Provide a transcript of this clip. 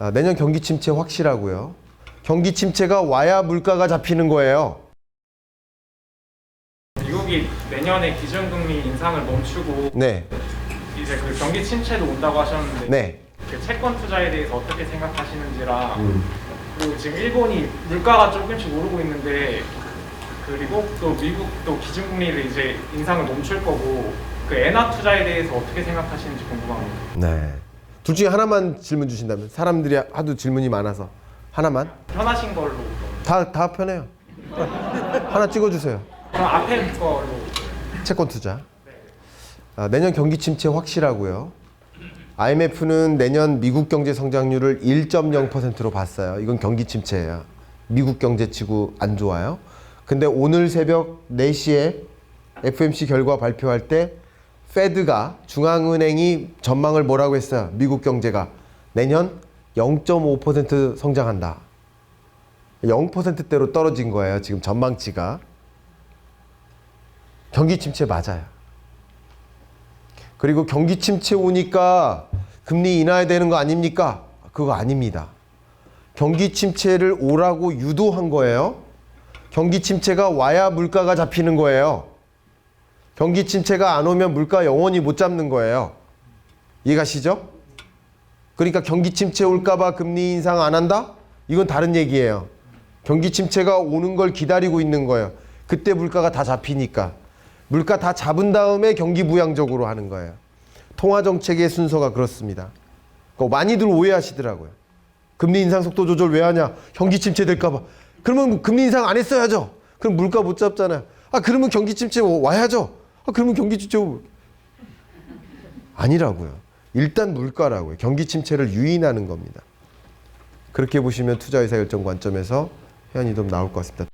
아, 내년 경기 침체 확실하고요. 경기 침체가 와야 물가가 잡히는 거예요. 미국이 내년에 기준금리 인상을 멈추고 네, 이제 그 경기 침체도 온다고 하셨는데 네. 그 채권 투자에 대해서 어떻게 생각하시는지랑 음. 그리고 지금 일본이 물가가 조금씩 오르고 있는데 그리고 또 미국도 기준금리를 이제 인상을 멈출 거고 그 엔화 투자에 대해서 어떻게 생각하시는지 궁금합니다. 네. 둘 중에 하나만 질문 주신다면 사람들이 하도 질문이 많아서 하나만 편하신 걸로 다 다 편해요. 하나 찍어주세요. 그럼 앞에 걸로 채권 투자. 아, 내년 경기 침체 확실하고요. IMF는 내년 미국 경제 성장률을 1.0%로 봤어요. 이건 경기 침체예요. 미국 경제 치고 안 좋아요. 근데 오늘 새벽 4시에 FMC 결과 발표할 때 페드가 중앙은행이 전망을 뭐라고 했어요? 미국 경제가 내년 0.5% 성장한다. 0%대로 떨어진 거예요. 지금 전망치가. 경기 침체 맞아요. 그리고 경기 침체 오니까 금리 인하해야 되는 거 아닙니까? 그거 아닙니다. 경기 침체를 오라고 유도한 거예요. 경기 침체가 와야 물가가 잡히는 거예요. 경기 침체가 안 오면 물가 영원히 못 잡는 거예요. 이해가시죠? 그러니까 경기 침체 올까봐 금리 인상 안 한다? 이건 다른 얘기예요. 경기 침체가 오는 걸 기다리고 있는 거예요. 그때 물가가 다 잡히니까. 물가 다 잡은 다음에 경기 부양적으로 하는 거예요. 통화 정책의 순서가 그렇습니다. 그거 많이들 오해하시더라고요. 금리 인상 속도 조절 왜 하냐? 경기 침체 될까봐. 그러면 금리 인상 안 했어야죠. 그럼 물가 못 잡잖아요. 아 그러면 경기 침체 와야죠. 아 그러면 경기 오- 아니라고요. 일단 물가라고요. 경기 침체를 유인하는 겁니다. 그렇게 보시면 투자 의사 결정 관점에서 회원이동 나올 것 같습니다.